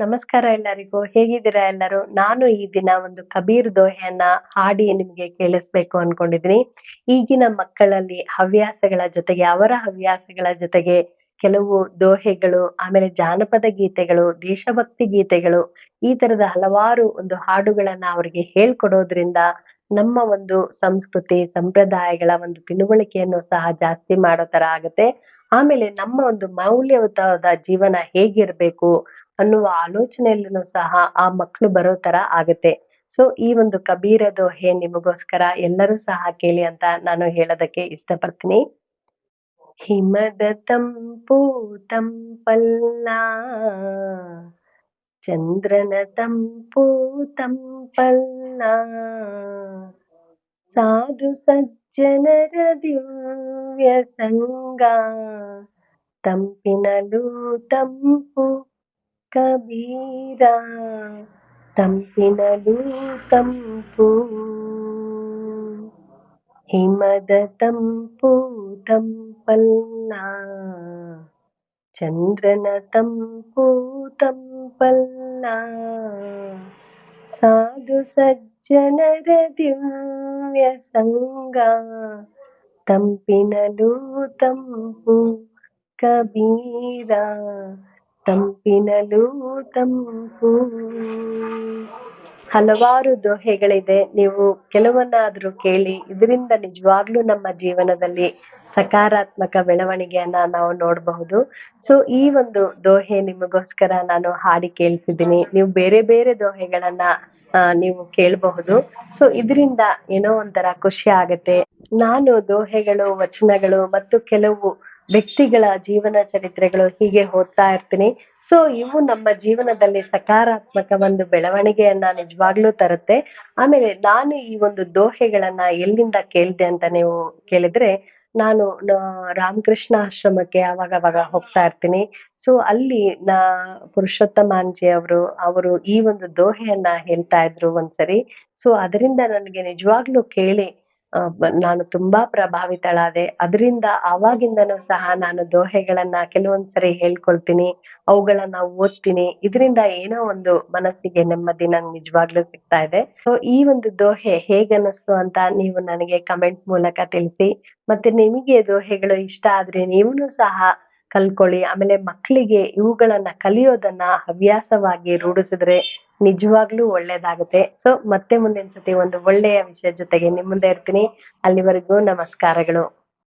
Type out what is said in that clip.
ನಮಸ್ಕಾರ ಎಲ್ಲರಿಗೂ. ಹೇಗಿದ್ದೀರಾ ಎಲ್ಲರೂ? ನಾನು ಈ ದಿನ ಒಂದು ಕಬೀರ್ ದೋಹೆಯನ್ನ ಹಾಡಿ ನಿಮ್ಗೆ ಕೇಳಿಸ್ಬೇಕು ಅನ್ಕೊಂಡಿದೀನಿ ಈಗಿನ ಮಕ್ಕಳಲ್ಲಿ ಹವ್ಯಾಸಗಳ ಜೊತೆಗೆ, ಅವರ ಹವ್ಯಾಸಗಳ ಜೊತೆಗೆ ಕೆಲವು ದೋಹೆಗಳು, ಆಮೇಲೆ ಜಾನಪದ ಗೀತೆಗಳು, ದೇಶಭಕ್ತಿ ಗೀತೆಗಳು, ಈ ತರದ ಹಲವಾರು ಒಂದು ಹಾಡುಗಳನ್ನ ಅವರಿಗೆ ಹೇಳ್ಕೊಡೋದ್ರಿಂದ ನಮ್ಮ ಒಂದು ಸಂಸ್ಕೃತಿ, ಸಂಪ್ರದಾಯಗಳ ಒಂದು ತಿಳುವಳಿಕೆಯನ್ನು ಸಹ ಜಾಸ್ತಿ ಮಾಡೋ ತರ ಆಗುತ್ತೆ. ಆಮೇಲೆ ನಮ್ಮ ಒಂದು ಮೌಲ್ಯಯುತವಾದ ಜೀವನ ಹೇಗಿರ್ಬೇಕು? ಅನ್ನುವ ಆಲೋಚನೆಯಲ್ಲೂ ಸಹ ಆ ಮಕ್ಕಳು ಬರೋ ತರ ಆಗುತ್ತೆ. ಸೊ ಈ ಒಂದು ಕಬೀರ ದೋಹೆ ನಿಮಗೋಸ್ಕರ ಎಲ್ಲರೂ ಸಹ ಕೇಳಿ ಅಂತ ನಾನು ಹೇಳೋದಕ್ಕೆ ಇಷ್ಟಪಡ್ತೀನಿ. ಹಿಮದ ತಂಪು ತಂಪಲ್ಲ, ಚಂದ್ರನ ತಂಪು ತಂಪಲ್ಲ, ಸಾಧು ಸಜ್ಜನರ ದಿವ್ಯ ಸಂಗ ತಂಪಿನಲು ತಂಪು ಕಬೀರ ತಂಪಿನಲು ತಂಪು ಹಿಮದ ತಂಪು ತಂಪಲ್ಲ ಚಂದ್ರನ ತಂಪು ತಂಪಲ್ಲ ಸಾಧು ಸಜ್ಜನರ ದಿವ್ಯ ಸಂಗ ತಂಪಿನಲು ತಂಪು ಕಬೀರ ತಂಪಿನಲು ತಂಪು. ಹಲವಾರು ದೋಹೆಗಳಿದೆ. ನೀವು ಕೆಲವನ್ನಾದ್ರೂ ಕೇಳಿ, ಇದರಿಂದ ನಿಜವಾಗ್ಲೂ ನಮ್ಮ ಜೀವನದಲ್ಲಿ ಸಕಾರಾತ್ಮಕ ಬೆಳವಣಿಗೆಯನ್ನ ನಾವು ನೋಡಬಹುದು. ಸೊ ಈ ಒಂದು ದೋಹೆ ನಿಮಗೋಸ್ಕರ ನಾನು ಹಾಡಿ ಕೇಳಿಸಿದ್ದೀನಿ ನೀವು ಬೇರೆ ಬೇರೆ ದೋಹೆಗಳನ್ನ ನೀವು ಕೇಳಬಹುದು. ಸೊ ಇದರಿಂದ ಏನೋ ಒಂಥರ ಖುಷಿ ಆಗತ್ತೆ. ನಾನು ದೋಹೆಗಳು, ವಚನಗಳು ಮತ್ತು ಕೆಲವು ವ್ಯಕ್ತಿಗಳ ಜೀವನ ಚರಿತ್ರೆಗಳು ಹೀಗೆ ಓದ್ತಾ ಇರ್ತೀನಿ. ಸೊ ಇವು ನಮ್ಮ ಜೀವನದಲ್ಲಿ ಸಕಾರಾತ್ಮಕ ಒಂದು ಬೆಳವಣಿಗೆಯನ್ನ ನಿಜವಾಗ್ಲೂ ತರುತ್ತೆ. ಆಮೇಲೆ ನಾನು ಈ ಒಂದು ದೋಹೆಗಳನ್ನ ಎಲ್ಲಿಂದ ಕೇಳಿದೆ ಅಂತ ನೀವು ಕೇಳಿದ್ರೆ, ನಾನು ರಾಮಕೃಷ್ಣ ಆಶ್ರಮಕ್ಕೆ ಅವಾಗ ಅವಾಗ ಹೋಗ್ತಾ ಇರ್ತೀನಿ. ಸೊ ಅಲ್ಲಿ ನಾ ಪುರುಷೋತ್ತಮಾಂಜಿ ಅವರು ಅವರು ಈ ಒಂದು ದೋಹೆಯನ್ನ ಹೇಳ್ತಾ ಇದ್ರು ಒಂದ್ಸರಿ. ಸೊ ಅದರಿಂದ ನನಗೆ ನಿಜವಾಗ್ಲೂ ಕೇಳಿ ನಾನು ತುಂಬಾ ಪ್ರಭಾವಿತಳಾದೆ. ಅದರಿಂದ ಆವಾಗಿಂದನೂ ಸಹ ನಾನು ದೋಹೆಗಳನ್ನ ಕೆಲವೊಂದ್ಸರಿ ಹೇಳ್ಕೊಳ್ತೀನಿ, ಅವುಗಳನ್ನ ಓದ್ತೀನಿ. ಇದರಿಂದ ಏನೋ ಒಂದು ಮನಸ್ಸಿಗೆ ನೆಮ್ಮದಿ ನಂಗೆ ನಿಜವಾಗ್ಲೂ ಸಿಗ್ತಾ ಇದೆ. ಸೊ ಈ ಒಂದು ದೋಹೆ ಹೇಗನ್ನಿಸ್ತು ಅಂತ ನೀವು ನನಗೆ ಕಮೆಂಟ್ ಮೂಲಕ ತಿಳಿಸಿ. ಮತ್ತೆ ನಿಮಗೆ ದೋಹೆಗಳು ಇಷ್ಟ ಆದ್ರೆ ನೀವು ಸಹ ಕಲ್ಕೊಳ್ಳಿ. ಆಮೇಲೆ ಮಕ್ಕಳಿಗೆ ಇವುಗಳನ್ನ ಕಲಿಯೋದನ್ನ ಹವ್ಯಾಸವಾಗಿ ರೂಢಿಸಿದ್ರೆ ನಿಜವಾಗ್ಲೂ ಒಳ್ಳೇದಾಗುತ್ತೆ. ಸೊ ಮತ್ತೆ ಮುಂದಿನ ಸತಿ ಒಂದು ಒಳ್ಳೆಯ ವಿಷಯ ಜೊತೆಗೆ ನಿಮ್ಮ ಮುಂದೆ ಇರ್ತೀನಿ. ಅಲ್ಲಿವರೆಗೂ ನಮಸ್ಕಾರಗಳು.